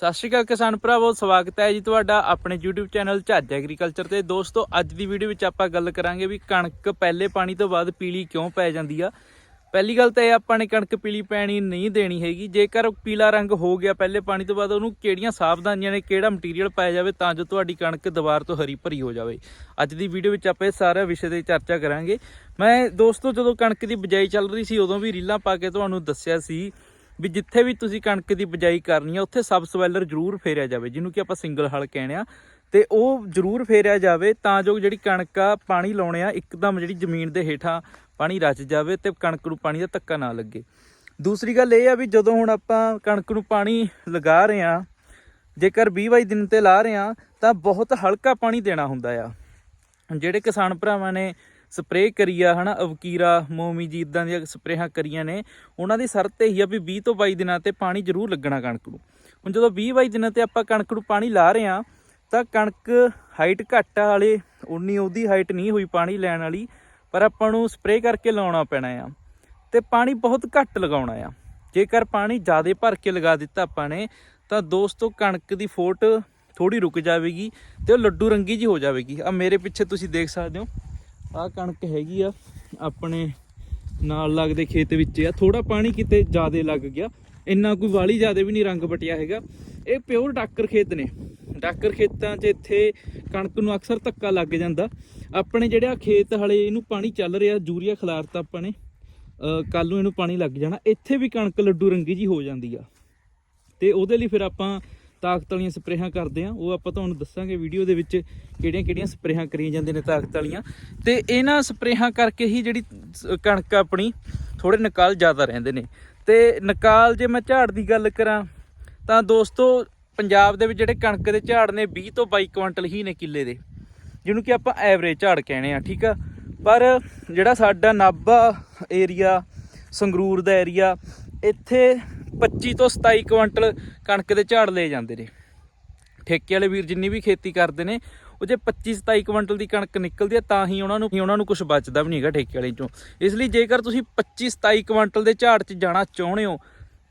ਸਤਿ ਸ਼੍ਰੀ ਅਕਾਲ ਕਿਸਾਨ ਭਰਾਵੋ, ਸਵਾਗਤ ਹੈ ਜੀ ਤੁਹਾਡਾ ਆਪਣੇ YouTube ਚੈਨਲ ਝੱਜ ਐਗਰੀਕਲਚਰ ਤੇ। ਦੋਸਤੋ, ਅੱਜ ਦੀ ਵੀਡੀਓ ਵਿੱਚ ਆਪਾਂ ਗੱਲ ਕਰਾਂਗੇ ਵੀ ਕਣਕ ਪਹਿਲੇ ਪਾਣੀ ਤੋਂ ਬਾਅਦ ਪੀਲੀ ਕਿਉਂ ਪੈ ਜਾਂਦੀ ਆ। ਪਹਿਲੀ ਗੱਲ ਤਾਂ ਇਹ ਆਪਾਂ ਨੇ ਕਣਕ ਪੀਲੀ ਪੈਣੀ ਨਹੀਂ ਦੇਣੀ ਹੈਗੀ। ਜੇਕਰ ਪੀਲਾ ਰੰਗ ਹੋ ਗਿਆ ਪਹਿਲੇ ਪਾਣੀ ਤੋਂ ਬਾਅਦ, ਉਹਨੂੰ ਕਿਹੜੀਆਂ ਸਾਵਧਾਨੀਆਂ ਨੇ, ਕਿਹੜਾ ਮਟੀਰੀਅਲ ਪਾਇਆ ਜਾਵੇ ਤਾਂ ਜੋ ਤੁਹਾਡੀ ਕਣਕ ਦੁਬਾਰ ਤੋਂ ਹਰੀ ਭਰੀ ਹੋ ਜਾਵੇ। ਅੱਜ ਦੀ ਵੀਡੀਓ ਵਿੱਚ ਆਪਾਂ ਇਹ ਸਾਰਾ ਵਿਸ਼ੇ ਤੇ ਚਰਚਾ ਕਰਾਂਗੇ। ਮੈਂ ਦੋਸਤੋ, ਜਦੋਂ ਕਣਕ ਦੀ ਬਿਜਾਈ ਚੱਲ ਰਹੀ ਸੀ, ਉਦੋਂ ਵੀ ਰੀਲਾਂ ਪਾ ਕੇ ਤੁਹਾਨੂੰ ਦੱਸਿਆ ਸੀ ਵੀ ਜਿੱਥੇ ਵੀ ਤੁਸੀਂ ਕਣਕ ਦੀ ਬਿਜਾਈ ਕਰਨੀ ਆ, ਉੱਥੇ ਸਬ ਸਵੈਲਰ ਜ਼ਰੂਰ ਫੇਰਿਆ ਜਾਵੇ, ਜਿਹਨੂੰ ਕਿ ਆਪਾਂ ਸਿੰਗਲ ਹਲ ਕਹਿੰਦੇ ਆ। ਤੇ ਉਹ ਜ਼ਰੂਰ ਫੇਰਿਆ ਜਾਵੇ ਤਾਂ ਜੋ ਜਿਹੜੀ ਕਣਕ ਆ, ਪਾਣੀ ਲਾਉਣੇ ਆ, ਇੱਕਦਮ ਜਿਹੜੀ ਜ਼ਮੀਨ ਦੇ ਹੇਠਾਂ ਪਾਣੀ ਰਚ ਜਾਵੇ ਤੇ ਕਣਕ ਨੂੰ ਪਾਣੀ ਦਾ ਧੱਕਾ ਨਾ ਲੱਗੇ। ਦੂਸਰੀ ਗੱਲ ਇਹ ਆ ਵੀ ਜਦੋਂ ਹੁਣ ਆਪਾਂ ਕਣਕ ਨੂੰ ਪਾਣੀ ਲਗਾ ਰਹੇ ਆ, ਜੇਕਰ 20 22 ਦਿਨ ਤੇ ਲਾ ਰਹੇ ਆ, ਤਾਂ ਬਹੁਤ ਹਲਕਾ ਪਾਣੀ ਦੇਣਾ ਹੁੰਦਾ ਆ। ਜਿਹੜੇ ਕਿਸਾਨ ਭਰਾਵਾਂ ਨੇ ਸਪਰੇਅ ਕਰੀ ਆ ਹਨਾ, ਅਵਕੀਰਾ, ਮੋਮੀ ਜੀ, ਇਦਾਂ ਦੀਆਂ ਸਪਰੇਹਾਂ ਕਰੀਆਂ ਨੇ। ਉਹਨਾਂ ਦੀ ਸ਼ਰਤ ਇਹੀ ਆ ਵੀ 20 ਤੋਂ 22 ਦਿਨਾਂ ਤੇ ਪਾਣੀ ਜ਼ਰੂਰ ਲੱਗਣਾ ਕਣਕ ਨੂੰ। ਹੁਣ ਜਦੋਂ 20 22 ਦਿਨਾਂ ਤੇ ਆਪਾਂ ਕਣਕ ਨੂੰ ਪਾਣੀ ਲਾ ਰਹੇ ਆ ਤਾਂ ਕਣਕ ਹਾਈਟ ਘੱਟ ਆ ਵਾਲੇ ਉਨੀ ਉਹਦੀ ਹਾਈਟ ਨਹੀਂ ਹੋਈ ਪਾਣੀ ਲੈਣ ਵਾਲੀ, ਪਰ ਆਪਾਂ ਨੂੰ ਸਪਰੇਅ ਕਰਕੇ ਲਾਉਣਾ ਪੈਣਾ ਆ। ਤੇ ਪਾਣੀ ਬਹੁਤ ਘੱਟ ਲਗਾਉਣਾ ਆ। ਜੇਕਰ ਪਾਣੀ ਜ਼ਿਆਦਾ ਭਰ ਕੇ ਲਗਾ ਦਿੱਤਾ ਆਪਾਂ ਨੇ, ਤਾਂ ਦੋਸਤੋ ਕਣਕ ਦੀ ਫੋਟ ਥੋੜੀ ਰੁਕ ਜਾਵੇਗੀ ਤੇ ਉਹ ਲੱਡੂ ਰੰਗੀ ਜੀ ਹੋ ਜਾਵੇਗੀ। ਆ ਮੇਰੇ ਪਿੱਛੇ ਤੁਸੀਂ ਦੇਖ ਸਕਦੇ ਹੋ। ਆਹ ਕਣਕ ਹੈਗੀ ਆ, ਆਪਣੇ ਨਾਲ ਲੱਗਦੇ ਖੇਤ ਵਿੱਚ ਆ। ਥੋੜਾ ਪਾਣੀ ਕਿਤੇ ਜ਼ਿਆਦਾ ਲੱਗ ਗਿਆ। ਇੰਨਾ ਕੋਈ ਵਾਲੀ ਜ਼ਿਆਦਾ ਵੀ ਨਹੀਂ ਰੰਗ ਪਟਿਆ ਹੈਗਾ। ਇਹ ਪਿਓਰ ਡਾਕਰ ਖੇਤ ਨੇ। ਡਾਕਰ ਖੇਤਾਂ 'ਚ ਇੱਥੇ ਕਣਕ ਨੂੰ ਅਕਸਰ ਧੱਕਾ ਲੱਗ ਜਾਂਦਾ। ਆਪਣੇ ਜਿਹੜਾ ਖੇਤ ਹਲੇ ਇਹਨੂੰ ਪਾਣੀ ਚੱਲ ਰਿਹਾ, ਯੂਰੀਆ ਖਿਲਾਰਤਾ ਆਪਾਂ ਨੇ। ਕੱਲ ਨੂੰ ਇਹਨੂੰ ਪਾਣੀ ਲੱਗ ਜਾਣਾ। ਇੱਥੇ ਵੀ ਕਣਕ ਲੱਡੂ ਰੰਗੀ ਜੀ ਹੋ ਜਾਂਦੀ ਆ। ਤੇ ਉਹਦੇ ਲਈ ਫਿਰ ਆਪਾਂ ਤਾਕਤ ਵਾਲੀਆਂ ਸਪਰੇਹਾਂ ਕਰਦੇ ਆ ਉਹ ਆਪਾਂ ਤੁਹਾਨੂੰ ਦੱਸਾਂਗੇ ਵੀਡੀਓ ਦੇ ਵਿੱਚ ਕਿਹੜੀਆਂ ਕਿਹੜੀਆਂ ਸਪਰੇਹਾਂ ਕਰੀਆਂ ਜਾਂਦੀਆਂ ਨੇ ਤਾਕਤ ਵਾਲੀਆਂ। ਤੇ ਇਹਨਾਂ ਸਪਰੇਹਾਂ ਕਰਕੇ ਹੀ ਜਿਹੜੀ ਸ- ਕਣਕ ਆਪਣੀ ਥੋੜੇ ਨਿਕਾਲ ਜ਼ਿਆਦਾ ਰਹਿੰਦੇ ਨੇ। ਤੇ ਨਿਕਾਲ ਜੇ ਮੈਂ ਝਾੜ ਦੀ ਗੱਲ ਕਰਾਂ, ਤਾਂ ਦੋਸਤੋ ਪੰਜਾਬ ਦੇ ਵਿੱਚ ਜਿਹੜੇ ਕਣਕ ਦੇ ਝਾੜ ਨੇ 20 ਤੋਂ 22 ਕੁਇੰਟਲ ਹੀ ਨੇ ਕਿੱਲੇ ਦੇ। ਜਿਹਨੂੰ ਕਿ ਆਪਾਂ ਐਵਰੇਜ ਝਾੜ ਕਹਿੰਦੇ ਆ ਠੀਕ ਆ? ਪਰ ਜਿਹੜਾ ਸਾਡਾ ਨਾਭਾ ਏਰੀਆ, ਸੰਗਰੂਰ ਦਾ ਏਰੀਆ, ਇੱਥੇ 25 ਤੋਂ 27 ਕੁਇੰਟਲ ਕਣਕ ਦੇ ਝਾੜ ਲਏ ਜਾਂਦੇ ਨੇ। ਠੇਕੇ ਵਾਲੇ ਵੀਰ ਜਿੰਨੀ ਵੀ ਖੇਤੀ ਕਰਦੇ ਨੇ, ਉਹ ਜੇ 25 27 ਕੁਇੰਟਲ ਦੀ ਕਣਕ ਨਿਕਲਦੀ ਹੈ, ਤਾਂ ਹੀ ਉਹਨਾਂ ਨੂੰ ਉਹਨਾਂ ਨੂੰ ਕੁਝ ਬਚਦਾ ਵੀ ਨਹੀਂ ਹੈਗਾ ਠੇਕੇ ਵਾਲੇ ਚੋਂ। ਇਸ ਲਈ ਜੇਕਰ ਤੁਸੀਂ 25 27 ਕੁਇੰਟਲ ਦੇ ਝਾੜ 'ਚ ਜਾਣਾ ਚਾਹੁੰਦੇ ਹੋ,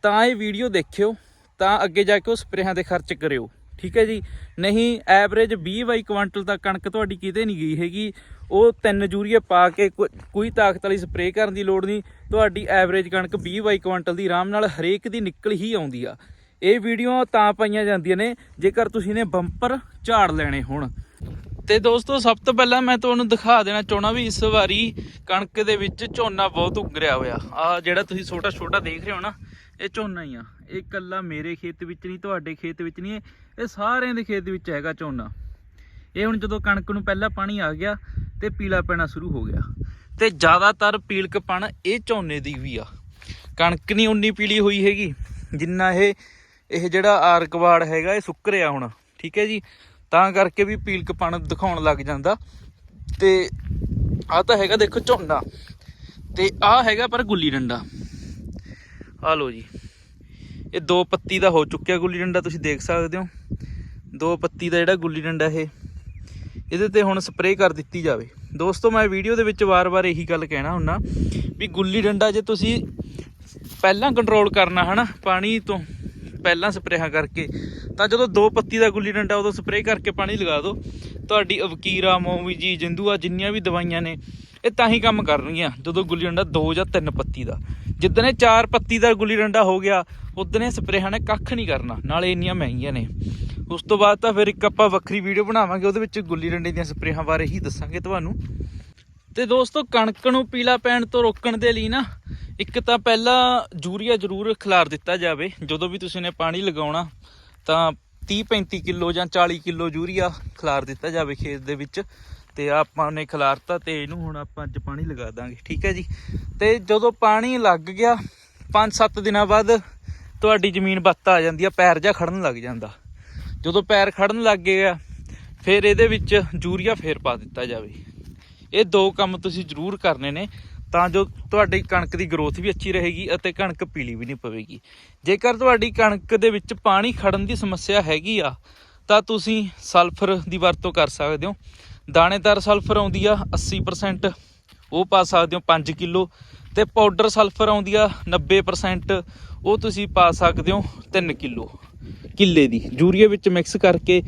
ਤਾਂ ਇਹ ਵੀਡੀਓ ਦੇਖਿਓ, ਤਾਂ ਅੱਗੇ ਜਾ ਕੇ ਉਹ ਸਪਰੇਹਾਂ ਦੇ ਖਰਚ ਕਰਿਓ। ਠੀਕ ਹੈ ਜੀ। ਨਹੀਂ ਐਵਰੇਜ 20 ਬਾਈ ਕੁਇੰਟਲ ਤੱਕ ਕਣਕ ਤੁਹਾਡੀ ਕਿਤੇ ਨਹੀਂ ਗਈ ਹੈਗੀ। ਉਹ ਤਿੰਨ ਯੂਰੀਆ ਪਾ ਕੇ ਕੋਈ ਤਾਕਤ ਵਾਲੀ ਸਪਰੇਅ ਕਰਨ ਦੀ ਲੋੜ ਨਹੀਂ। ਤੁਹਾਡੀ ਐਵਰੇਜ ਕਣਕ 20 ਬਾਈ ਕੁਇੰਟਲ ਦੀ, ਆਰਾਮ ਨਾਲ ਹਰੇਕ ਦੀ ਨਿਕਲ ਹੀ ਆਉਂਦੀ ਆ। ਇਹ ਵੀਡੀਓ ਤਾਂ ਪਾਈਆਂ ਜਾਂਦੀਆਂ ਨੇ, ਜੇਕਰ ਤੁਸੀਂ ਨੇ ਬੰਪਰ ਝਾੜ ਲੈਣੇ ਹੋਣ। ਤੇ ਦੋਸਤੋ, ਸਭ ਤੋਂ ਪਹਿਲਾਂ ਮੈਂ ਤੁਹਾਨੂੰ ਦਿਖਾ ਦੇਣਾ ਚਾਹਣਾ ਵੀ ਇਸ ਵਾਰੀ ਕਣਕ ਦੇ ਵਿੱਚ ਝੋਨਾ ਬਹੁਤ ਉਗਰਿਆ ਹੋਇਆ। ਆ ਜਿਹੜਾ ਤੁਸੀਂ ਛੋਟਾ ਛੋਟਾ ਦੇਖ ਰਹੇ ਹੋ ਨਾ, ਇਹ ਝੋਨਾ ਹੀ ਆ। ਇਹ ਇਕੱਲਾ ਮੇਰੇ ਖੇਤ ਵਿੱਚ ਨਹੀਂ, ਤੁਹਾਡੇ ਖੇਤ ਵਿੱਚ ਨਹੀਂ ਇਹ- ਸਾਰਿਆਂ ਦੇ ਖੇਤ ਵਿੱਚ ਹੈਗਾ ਝੋਨਾ। ਇਹ ਹੁਣ ਜਦੋਂ ਕਣਕ ਨੂੰ ਪਹਿਲਾਂ ਪਾਣੀ ਆ ਗਿਆ ਤੇ ਪੀਲਾ ਪੈਣਾ ਸ਼ੁਰੂ ਹੋ ਗਿਆ। ਤੇ ਜ਼ਿਆਦਾਤਰ ਪੀਲਕਪਣ ਇਹ ਝੋਨੇ ਦੀ ਵੀ ਆ। ਕਣਕ ਨਹੀਂ ਉਨੀ ਪੀਲੀ ਹੋਈ ਹੈਗੀ, ਜਿੰਨਾ ਇਹ ਇਹ ਜਿਹੜਾ ਆਰਕਵਾੜ ਹੈਗਾ, ਇਹ ਸੁੱਕ ਰਿਹਾ ਹੁਣ, ਠੀਕ ਹੈ ਜੀ? ਤਾਂ ਕਰਕੇ ਵੀ ਪੀਲਕਪਣ ਦਿਖਾਉਣ ਲੱਗ ਜਾਂਦਾ। ਤੇ ਆ ਤਾਂ ਹੈਗਾ ਦੇਖੋ ਝੋਨਾ। ਤੇ ਆ ਹੈਗਾ ਪਰ ਗੁੱਲੀ ਡੰਡਾ। ਆ ਲੋ ਜੀ। ਇਹ ਦੋ ਪੱਤੀ ਦਾ ਹੋ ਚੁੱਕਿਆ ਗੁੱਲੀ ਡੰਡਾ, ਤੁਸੀਂ ਦੇਖ ਸਕਦੇ ਹੋ। ਦੋ ਪੱਤੀ ਦਾ ਜਿਹੜਾ ਗੁੱਲੀ ਡੰਡਾ ਇਹ, ਇਹਦੇ ਤੇ ਹੁਣ ਸਪਰੇਅ ਕਰ ਦਿੱਤੀ ਜਾਵੇ। ਦੋਸਤੋ, ਮੈਂ ਵੀਡੀਓ ਦੇ ਵਿੱਚ ਵਾਰ-ਵਾਰ ਇਹੀ ਗੱਲ ਕਹਿਣਾ ਹੁੰਨਾ ਵੀ ਗੁੱਲੀ ਡੰਡਾ ਜੇ ਤੁਸੀਂ ਪਹਿਲਾਂ ਕੰਟਰੋਲ ਕਰਨਾ, ਹਨਾ, ਪਾਣੀ ਤੋਂ ਪਹਿਲਾਂ ਸਪਰੇਹਾਂ ਕਰਕੇ, ਤਾਂ ਜਦੋਂ ਦੋ ਪੱਤੀ ਦਾ ਗੁੱਲੀ ਡੰਡਾ, ਉਦੋਂ ਸਪਰੇਅ ਕਰਕੇ ਪਾਣੀ ਲਗਾ ਦਿਓ। ਤੁਹਾਡੀ ਅਵਕੀਰਾ ਮੋਵੀ ਜੀ, ਜਿੰਦੂਆ, ਜਿੰਨੀਆਂ ਵੀ ਦਵਾਈਆਂ ਨੇ, ਇਹ ਤਾਂ ਹੀ ਕੰਮ ਕਰ ਰਹੀਆਂ, ਜਦੋਂ ਗੁੱਲੀ ਡੰਡਾ ਦੋ ਜਾਂ ਤਿੰਨ ਪੱਤੀ ਦਾ। ਜਿੱਦਣ ਇਹ ਚਾਰ ਪੱਤੀ ਦਾ ਗੁੱਲੀ ਡੰਡਾ ਹੋ ਗਿਆ ਉਦਨੇ ਸਪਰੇਹਾਂ ਨੇ ਕੱਖ ਨਹੀਂ ਕਰਨਾ, ਨਾਲੇ ਇੰਨੀਆਂ ਮਹਿੰਗੀਆਂ ਨੇ। ਉਸ ਤੋਂ ਬਾਅਦ ਤਾਂ ਫਿਰ ਇੱਕ ਆਪਾਂ ਵੱਖਰੀ ਵੀਡੀਓ ਬਣਾਵਾਂਗੇ, ਉਹਦੇ ਵਿੱਚ ਗੁੱਲੀ ਡੰਡੇ ਦੀਆਂ ਸਪਰੇਹਾਂ ਬਾਰੇ ਹੀ ਦੱਸਾਂਗੇ ਤੁਹਾਨੂੰ। ਤੇ ਦੋਸਤੋ, ਕਣਕ ਨੂੰ ਪੀਲਾ ਪੈਣ ਤੋਂ ਰੋਕਣ ਦੇ ਲਈ ਨਾ, ਇੱਕ ਤਾਂ ਪਹਿਲਾਂ ਯੂਰੀਆ ਜ਼ਰੂਰ ਖਿਲਾਰ ਦਿੱਤਾ ਜਾਵੇ, ਜਦੋਂ ਵੀ ਤੁਸੀਂ ਨੇ ਪਾਣੀ ਲਗਾਉਣਾ, ਤਾਂ 30 35 ਕਿਲੋ ਜਾਂ 40 ਕਿਲੋ ਯੂਰੀਆ ਖਿਲਾਰ ਦਿੱਤਾ ਜਾਵੇ ਖੇਤ ਦੇ ਵਿੱਚ ਤੇ ਆਪਾਂ ਨੇ ਖਿਲਾਰਤਾ ਤੇ ਇਹਨੂੰ ਹੁਣ ਆਪਾਂ ਅੱਜ ਪਾਣੀ ਲਗਾ ਦਾਂਗੇ, ਠੀਕ ਹੈ ਜੀ? ਤੇ ਜਦੋਂ ਪਾਣੀ ਲੱਗ ਗਿਆ 5-7 ਦਿਨਾਂ ਬਾਅਦ ਤੁਹਾਡੀ ਜ਼ਮੀਨ ਬੱਤ ਆ ਜਾਂਦੀ ਆ, ਪੈਰ ਜਾ ਖੜਨ ਲੱਗ ਜਾਂਦਾ। ਜਦੋਂ ਪੈਰ ਖੜਨ ਲੱਗ ਗਿਆ, ਫਿਰ ਇਹਦੇ ਵਿੱਚ ਯੂਰੀਆ ਫੇਰ ਪਾ ਦਿੱਤਾ ਜਾਵੇ। ਇਹ ਦੋ ਕੰਮ ਤੁਸੀਂ ਜ਼ਰੂਰ ਕਰਨੇ ਨੇ। ਤਾਂ ਜੋ ਤੁਹਾਡੀ ਕਣਕ ਦੀ ਗਰੋਥ ਵੀ ਅੱਛੀ ਰਹੇਗੀ ਅਤੇ ਕਣਕ ਪੀਲੀ ਵੀ ਨਹੀਂ ਪਵੇਗੀ। ਜੇਕਰ ਤੁਹਾਡੀ ਕਣਕ ਦੇ ਵਿੱਚ ਪਾਣੀ ਖੜਨ ਦੀ ਸਮੱਸਿਆ ਹੈਗੀ ਆ, ਤਾਂ ਤੁਸੀਂ ਸਲਫਰ ਦੀ ਵਰਤੋਂ ਕਰ ਸਕਦੇ ਹੋ। ਦਾਣੇਦਾਰ ਸਲਫਰ ਆਉਂਦੀ ਆ 80% ਉਹ ਪਾ ਸਕਦੇ ਹੋ 5 ਕਿਲੋ ਤੇ ਪਾਊਡਰ ਸਲਫਰ ਆਉਂਦੀ ਆ 90% ਉਹ ਤੁਸੀਂ ਪਾ ਸਕਦੇ ਹੋ 3 ਕਿਲੋ ਕਿੱਲੇ ਦੀ। ਯੂਰੀਆ ਵਿੱਚ ਮਿਕਸ ਕਰਕੇ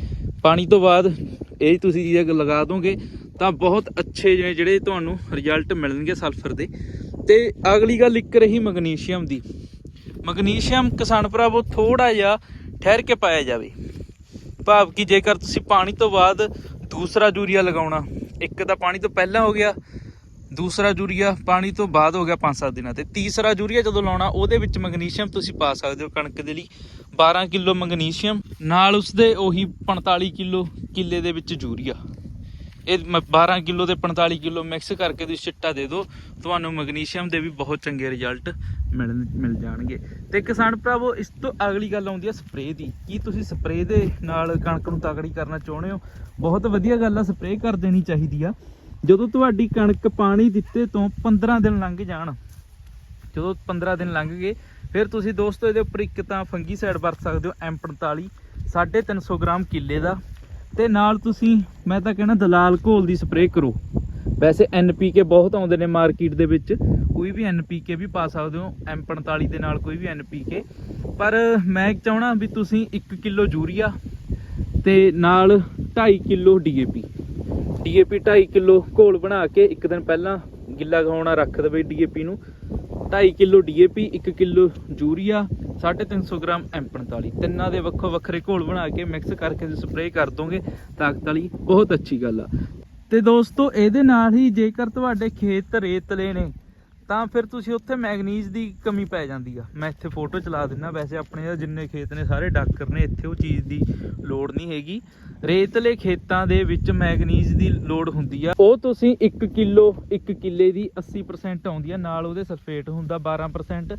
ਪਾਣੀ ਤੋਂ ਬਾਅਦ ਇਹ ਤੁਸੀਂ ਜੇ ਲਗਾ ਦੋਗੇ ਤਾਂ ਬਹੁਤ ਅੱਛੇ ਜਿਹੜੇ ਜਿਹੜੇ ਤੁਹਾਨੂੰ ਰਿਜ਼ਲਟ ਮਿਲਣਗੇ ਸਲਫਰ ਦੇ। ਤੇ ਅਗਲੀ ਗੱਲ ਇੱਕ ਰਹੀ ਮੈਗਨੀਸ਼ੀਅਮ ਦੀ। ਮੈਗਨੀਸ਼ੀਅਮ ਕਿਸਾਨ ਭਰਾਵੋ ਥੋੜਾ ਜਿਹਾ ਠਹਿਰ ਕੇ ਪਾਇਆ ਜਾਵੇ। ਭਾਵ ਕਿ ਜੇਕਰ ਤੁਸੀਂ ਪਾਣੀ ਤੋਂ ਬਾਅਦ ਦੂਸਰਾ ਯੂਰੀਆ ਲਗਾਉਣਾ, ਇੱਕ ਤਾਂ ਪਾਣੀ ਤੋਂ ਪਹਿਲਾਂ ਹੋ ਗਿਆ, ਦੂਸਰਾ ਯੂਰੀਆ ਪਾਣੀ ਤੋਂ ਬਾਅਦ ਹੋ ਗਿਆ 5-7 ਦਿਨਾਂ ਤੇ। ਤੀਸਰਾ ਯੂਰੀਆ ਜਦੋਂ ਲਾਉਣਾ, ਉਹਦੇ ਵਿੱਚ ਮੈਗਨੀਸ਼ੀਅਮ ਤੁਸੀਂ ਪਾ ਸਕਦੇ ਹੋ ਕਣਕ ਦੇ ਲਈ। 12 ਕਿਲੋ ਮੈਗਨੀਸ਼ੀਅਮ ਨਾਲ ਉਸਦੇ ਉਹੀ 45 ਕਿਲੋ ਕਿੱਲੇ ਦੇ ਵਿੱਚ ਯੂਰੀਆ। ਇਹ ਮ- 12 ਕਿਲੋ ਤੇ 45 ਕਿਲੋ ਮਿਕਸ ਕਰਕੇ ਤੁਸੀਂ ਛਿੱਟਾ ਦੇ ਦਿਓ। ਤੁਹਾਨੂੰ ਮੈਗਨੀਸ਼ੀਅਮ ਦੇ ਵੀ ਬਹੁਤ ਚੰਗੇ ਰਿਜ਼ਲਟ ਮਿਲ ਮਿਲ ਜਾਣਗੇ। ਤੇ ਕਿਸਾਨ ਭਰਾਵੋ, ਇਸ ਤੋਂ ਅਗਲੀ ਗੱਲ ਆਉਂਦੀ ਹੈ ਸਪਰੇਅ ਦੀ। ਕੀ ਤੁਸੀਂ ਸਪਰੇਅ ਦੇ ਨਾਲ ਕਣਕ ਨੂੰ ਤਾਕੜੀ ਕਰਨਾ ਚਾਹੁੰਦੇ ਹੋ? ਬਹੁਤ ਵਧੀਆ ਗੱਲ ਆ, ਸਪਰੇਅ ਕਰ ਦੇਣੀ ਚਾਹੀਦੀ ਆ। ਜਦੋਂ ਤੁਹਾਡੀ ਕਣਕ ਪਾਣੀ ਦਿੱਤੇ ਤੋਂ 15 ਦਿਨ ਲੰਘ ਜਾਣ, ਜਦੋਂ 15 ਦਿਨ ਲੰਘ ਗਏ, ਫਿਰ ਤੁਸੀਂ ਦੋਸਤੋ, ਇਹਦੇ ਉੱਪਰ ਇੱਕ ਤਾਂ ਫੰਗੀਸਾਈਡ ਵਰਤ ਸਕਦੇ ਹੋ M45 350 ਗ੍ਰਾਮ ਕਿੱਲੇ ਦਾ। ਤੇ ਨਾਲ ਤੁਸੀਂ, ਮੈਂ ਤਾਂ ਕਹਿਣਾ ਦਲਾਲ ਘੋਲ ਦੀ ਸਪਰੇਅ ਕਰੋ। ਵੈਸੇ NPK ਬਹੁਤ ਆਉਂਦੇ ਨੇ ਮਾਰਕੀਟ ਦੇ ਵਿੱਚ। ਕੋਈ ਵੀ NPK ਵੀ ਪਾ ਸਕਦੇ ਹੋ M45 ਦੇ ਨਾਲ ਕੋਈ ਵੀ NPK ਪਰ ਮੈਂ ਚਾਹਣਾ ਵੀ ਤੁਸੀਂ 1 ਕਿਲੋ ਯੂਰੀਆ ਤੇ ਨਾਲ 2.5 ਕਿਲੋ DAP DAP 2.5 ਕਿਲੋ ਘੋਲ ਬਣਾ ਕੇ ਇੱਕ ਦਿਨ ਪਹਿਲਾਂ ਗਿੱਲਾ ਗਾਉਣਾ ਰੱਖ ਦੇਵੇ DAP ਨੂੰ। 2.5 kilo DAP 1 kilo urea 350 gram M45, ਤਿੰਨਾਂ ਦੇ ਵੱਖੋ ਵੱਖਰੇ ਘੋਲ ਬਣਾ ਕੇ ਮਿਕਸ ਕਰਕੇ ਤੁਸੀਂ ਸਪਰੇਅ ਕਰ ਦੋਗੇ, ਤਾਕਤ ਵਾਲੀ ਬਹੁਤ ਅੱਛੀ ਗੱਲ ਆ। ਤੇ ਦੋਸਤੋ, ਇਹਦੇ ਨਾਲ ਹੀ ਜੇਕਰ ਤੁਹਾਡੇ ਖੇਤ ਰੇਤਲੇ ਨੇ, ਤਾਂ ਫਿਰ ਤੁਸੀਂ ਉੱਥੇ ਮੈਗਨੀਜ਼ ਦੀ ਕਮੀ ਪੈ ਜਾਂਦੀ ਆ। ਮੈਂ ਇੱਥੇ ਫੋਟੋ ਚਲਾ ਦਿੰਨਾ, ਵੈਸੇ ਆਪਣੇ ਜਿੰਨੇ ਖੇਤ ਨੇ, ਸਾਰੇ ਡਾਕਰ ਨੇ, ਇੱਥੇ ਉਹ ਚੀਜ਼ ਦੀ ਲੋੜ ਨਹੀਂ ਹੈਗੀ। ਰੇਤਲੇ ਖੇਤਾਂ ਦੇ ਵਿੱਚ ਮੈਗਨੀਜ਼ ਦੀ ਲੋੜ ਹੁੰਦੀ ਆ। ਉਹ ਤੁਸੀਂ 1 ਕਿਲੋ 1 ਕਿੱਲੇ ਦੀ 80% ਆਉਂਦੀ ਆ, ਨਾਲ ਉਹਦੇ ਸਲਫੇਟ ਹੁੰਦਾ 12%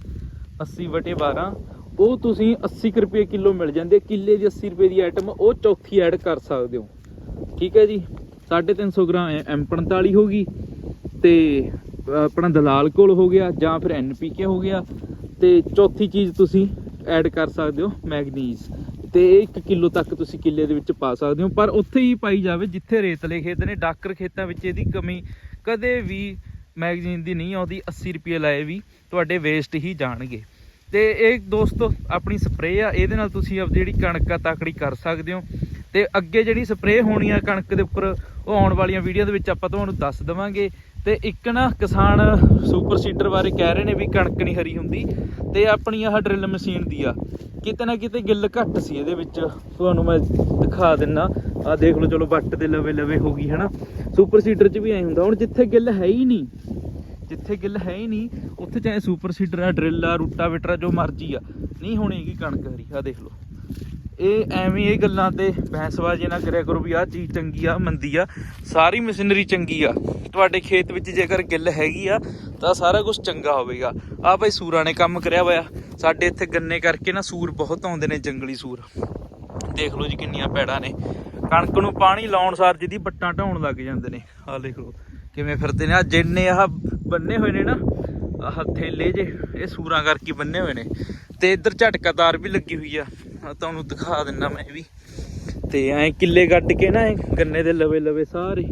80 ਵਟੇ 12 ਉਹ ਤੁਸੀਂ 80 ਕੁ ਰੁਪਏ ਕਿਲੋ ਮਿਲ ਜਾਂਦੇ, ਕਿੱਲੇ ਦੀ 80 ਰੁਪਏ ਦੀ ਆਈਟਮ ਉਹ ਚੌਥੀ ਐਡ ਕਰ ਸਕਦੇ ਹੋ। ਠੀਕ ਹੈ ਜੀ? 350 ਗ੍ਰਾਮ M45 ਹੋ ਗਈ, ਤੇ ਆਪਣਾ ਦਲਾਲ ਕੋਲ ਹੋ ਗਿਆ, ਜਾਂ ਫਿਰ NPK ਹੋ ਗਿਆ, ਤੇ ਚੌਥੀ ਚੀਜ਼ ਤੁਸੀਂ ਐਡ ਕਰ ਸਕਦੇ ਹੋ ਮੈਗਨੀਜ਼ ਤੇ 1 ਕਿਲੋ ਤੱਕ ਤੁਸੀਂ ਕਿੱਲੇ ਦੇ ਵਿੱਚ ਪਾ ਸਕਦੇ ਹੋ, ਪਰ ਉੱਥੇ ਹੀ ਪਾਈ ਜਾਵੇ, ਜਿੱਥੇ ਰੇਤਲੇ ਖੇਤ ਨੇ, ਡਾਕਰ ਖੇਤਾਂ ਵਿੱਚ ਇਹਦੀ ਕਮੀ ਕਦੇ ਵੀ ਮੈਗਜ਼ੀਨ ਦੀ ਨਹੀਂ ਆਉਂਦੀ 80 ਰੁਪਏ ਲਾਏ ਵੀ ਤੁਹਾਡੇ ਵੇਸਟ ਹੀ ਜਾਣਗੇ। ਤੇ ਇਹ ਦੋਸਤੋ ਆਪਣੀ ਸਪਰੇਅ ਆ, ਇਹਦੇ ਨਾਲ ਤੁਸੀਂ ਆਪਦੀ ਜਿਹੜੀ ਕਣਕ ਆ, ਤਾਕੜੀ ਕਰ ਸਕਦੇ ਹੋ। ਤੇ ਅੱਗੇ ਜਿਹੜੀ ਸਪਰੇਅ ਹੋਣੀ ਆ ਕਣਕ ਦੇ ਉੱਪਰ, ਉਹ ਆਉਣ ਵਾਲੀਆਂ ਵੀਡੀਓ ਦੇ ਵਿੱਚ ਆਪਾਂ ਤੁਹਾਨੂੰ ਦੱਸ ਦਵਾਂਗੇ। ਤੇ ਇੱਕ ਨਾ ਕਿਸਾਨ ਸੁਪਰ ਸੀਡਰ ਬਾਰੇ ਕਹਿ ਰਹੇ ਨੇ ਵੀ ਕਣਕ ਨਹੀਂ ਹਰੀ ਹੁੰਦੀ। ਤੇ ਆਪਣੀ ਆਹ ਡਰਿਲ ਮਸ਼ੀਨ ਦੀ ਆ, ਕਿਤੇ ਨਾ ਕਿਤੇ ਗਿੱਲ ਘੱਟ ਸੀ ਇਹਦੇ ਵਿੱਚ। ਤੁਹਾਨੂੰ ਮੈਂ ਦਿਖਾ ਦਿੰਨਾ। ਆ ਦੇਖ ਲਓ, ਚਲੋ ਵੱਟ ਦੇ ਲਵੇ ਲਵੇ ਹੋ ਗਈ, ਹਨਾ। ਸੁਪਰ ਸੀਡਰ 'ਚ ਵੀ ਐ ਹੁੰਦਾ, ਹੁਣ ਜਿੱਥੇ ਗਿੱਲ ਹੈ ਹੀ ਨਹੀਂ ਜਿੱਥੇ ਗਿੱਲ ਹੈ ਹੀ ਨਹੀਂ, ਉੱਥੇ ਚਾਹੇ ਸੁਪਰ ਸੀਡਰ ਆ ਡਰਿਲ ਆ ਰੂਟਾਵੇਟਰ ਆ, ਜੋ ਮਰਜ਼ੀ ਆ, ਨਹੀਂ ਹੋਣੀਗੀ ਕਣਕ ਹਰੀ ਆ ਦੇਖ ਲਓ। ਇਹ ਐਵੇਂ ਇਹ ਗੱਲਾਂ ਤੇ ਬਹਿਸਬਾਜ਼ੀ ਨਾ ਕਰਿਆ ਕਰੋ ਵੀ ਆਹ ਚੀਜ਼ ਚੰਗੀ ਆ ਮੰਦੀ ਆ, ਸਾਰੀ ਮਸ਼ੀਨਰੀ ਚੰਗੀ ਆ। ਤੁਹਾਡੇ ਖੇਤ ਵਿੱਚ ਜੇਕਰ ਗਿੱਲ ਹੈਗੀ ਆ, ਤਾਂ ਸਾਰਾ ਕੁਝ ਚੰਗਾ ਹੋਵੇਗਾ। ਆ ਭਾਈ ਸੂਰਾਂ ਨੇ ਕੰਮ ਕਰਿਆ ਹੋਇਆ, ਸਾਡੇ ਇੱਥੇ ਗੰਨੇ ਕਰਕੇ ਨਾ ਸੂਰ ਬਹੁਤ ਆਉਂਦੇ ਨੇ ਜੰਗਲੀ ਸੂਰ। ਦੇਖ ਲਓ ਜੀ ਕਿੰਨੀਆਂ ਪੈੜਾਂ ਨੇ। ਕਣਕ ਨੂੰ ਪਾਣੀ ਲਾਉਣ ਸਾਰ ਜਿਹਦੀ ਬੱਟਾਂ ਢਾਉਣ ਲੱਗ ਜਾਂਦੇ ਨੇ। ਆਹ ਦੇਖ ਲਓ, ਕਿਵੇਂ ਫਿਰਦੇ ਨੇ। ਆ ਜਿੰਨੇ ਆਹ ਬੰਨੇ ਹੋਏ ਨੇ ਨਾ, ਆਹ ਥੇਲੇ ਜੇ, ਇਹ ਸੂਰਾਂ ਕਰਕੇ ਬੰਨੇ ਹੋਏ ਨੇ। ਤੇ ਇੱਧਰ ਝਟਕਾ ਤਾਰ ਵੀ ਲੱਗੀ ਹੋਈ ਆ। ਤੁਹਾਨੂੰ ਦਿਖਾ ਦਿੰਦਾ ਮੈਂ ਵੀ। ਤੇ ਐ ਕਿੱਲੇ ਗੱਡ ਕੇ ਨਾ ਗੰਨੇ ਦੇ ਲਵੇ ਲਵੇ ਸਾਰੇ।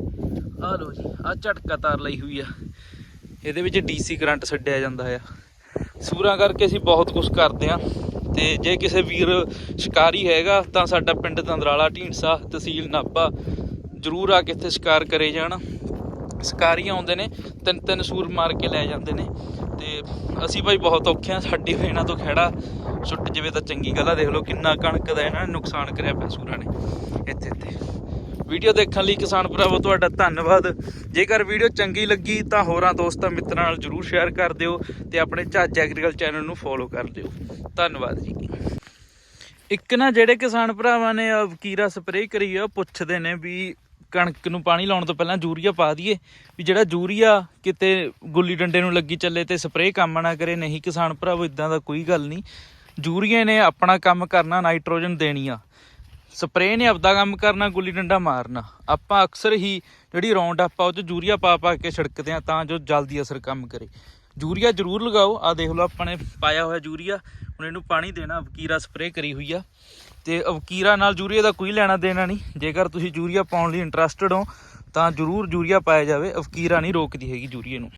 ਆ ਲੋ ਜੀ, ਆਹ ਝਟਕਾ ਤਾਰ ਲਈ ਹੋਈ ਆ। ਇਹਦੇ ਵਿੱਚ ਡੀਸੀ ਕਰੰਟ ਛੱਡਿਆ ਜਾਂਦਾ ਆ। ਸੂਰਾਂ ਕਰਕੇ ਅਸੀਂ ਬਹੁਤ ਕੁਝ ਕਰਦੇ ਆ। ਤੇ ਜੇ ਕਿਸੇ ਵੀਰ ਸ਼ਿਕਾਰੀ ਹੈਗਾ, ਤਾਂ ਸਾਡਾ ਪਿੰਡ ਤੰਦਰਾਲਾ ਢੀਂਡਸਾ ਤਹਿਸੀਲ ਨਾਭਾ ਜਰੂਰ ਆ ਕੇ ਇੱਥੇ ਸ਼ਿਕਾਰ ਕਰੇ ਜਾਣ। ਸ਼ਿਕਾਰੀ ਆਉਂਦੇ ਨੇ, ਤਿੰਨ ਤਿੰਨ ਸੂਰ ਮਾਰ ਕੇ ਲੈ ਜਾਂਦੇ ਨੇ। ਤੇ ਅਸੀਂ ਭਾਈ ਬਹੁਤ ਔਖੇ ਆ ਸਾਡੀ ਵੀ ਇਹਨਾਂ ਤੋਂ ਖਹਿੜਾ ਸੁੱਟ ਜਾਵੇ ਤਾਂ ਚੰਗੀ ਗੱਲ ਆ। ਦੇਖ ਲਓ ਕਿੰਨਾ ਕਣਕ ਦਾ ਇਹਨਾਂ ਨੇ ਨੁਕਸਾਨ ਕਰਿਆ ਪਿਆ ਸੂਰਾਂ ਨੇ। ਇੱਥੇ ਇੱਥੇ। ਵੀਡੀਓ ਦੇਖਣ ਲਈ ਕਿਸਾਨ ਭਰਾਵੋ, ਤੁਹਾਡਾ ਧੰਨਵਾਦ। ਜੇਕਰ ਵੀਡੀਓ ਚੰਗੀ ਲੱਗੀ ਤਾਂ ਹੋਰਾਂ ਦੋਸਤਾਂ ਮਿੱਤਰਾਂ ਨਾਲ ਜਰੂਰ ਸ਼ੇਅਰ ਕਰ ਦਿਓ ਤੇ ਆਪਣੇ ਝੱਜ ਐਗਰੀਕਲਚਰ ਚੈਨਲ ਨੂੰ ਫੋਲੋ ਕਰ ਦਿਓ। ਧੰਨਵਾਦ ਜੀ। ਇੱਕ ਨਾ ਜਿਹੜੇ ਕਿਸਾਨ ਭਰਾਵਾਂ ਨੇ ਆਹ ਸਪਰੇਅ ਕਰੀ ਆ, ਉਹ ਪੁੱਛਦੇ ਨੇ ਵੀ ਕਣਕ ਨੂੰ ਪਾਣੀ ਲਾਉਣ ਤੋਂ ਪਹਿਲਾਂ ਯੂਰੀਆ ਪਾ ਦਈਏ। ਵੀ ਜਿਹੜਾ ਯੂਰੀਆ ਕਿਤੇ ਗੁੱਲੀ ਡੰਡੇ ਨੂੰ ਲੱਗੀ ਚੱਲੇ ਤੇ ਸਪਰੇਅ ਕੰਮ ਨਾ ਕਰੇ, ਨਹੀਂ ਕਿਸਾਨ ਭਰਾਵੋ, ਇਦਾਂ ਦਾ ਕੋਈ ਗੱਲ ਨਹੀਂ। ਯੂਰੀਆ ਨੇ ਆਪਣਾ ਕੰਮ ਕਰਨਾ, ਨਾਈਟ੍ਰੋਜਨ ਦੇਣੀ ਆ। ਸਪਰੇਅ ਨੇ ਆਪਦਾ ਕੰਮ ਕਰਨਾ, ਗੁੱਲੀ ਡੰਡਾ ਮਾਰਨਾ। ਆਪਾਂ ਅਕਸਰ ਹੀ ਜਿਹੜੀ ਰੌਂਡ ਆਪਾਂ ਉਹ ਚ ਯੂਰੀਆ ਪਾ ਪਾ ਕੇ ਛਿੜਕਦੇ ਆ, ਤਾਂ ਜੋ ਜਲਦੀ ਅਸਰ ਕੰਮ ਕਰੇ। ਯੂਰੀਆ ਜ਼ਰੂਰ ਲਗਾਓ। ਆ ਦੇਖ ਲਓ, ਆਪਾਂ ਨੇ ਪਾਇਆ ਹੋਇਆ ਯੂਰੀਆ। ਹੁਣ ਇਹਨੂੰ ਪਾਣੀ ਦੇਣਾ, ਵਕੀਰਾ ਸਪਰੇਅ ਕਰੀ ਹੋਈ ਆ। ਤੇ ਵਕੀਰਾ ਨਾਲ ਯੂਰੀਆ ਦਾ ਕੋਈ ਲੈਣਾ ਦੇਣਾ ਨਹੀਂ। ਜੇਕਰ ਤੁਸੀਂ ਯੂਰੀਆ ਪਾਉਣ ਲਈ ਇੰਟਰਸਟਿਡ ਹੋ, ਤਾਂ ਜ਼ਰੂਰ ਯੂਰੀਆ ਪਾਇਆ ਜਾਵੇ। ਵਕੀਰਾ ਨਹੀਂ ਰੋਕਦੀ ਹੈਗੀ ਯੂਰੀਏ ਨੂੰ।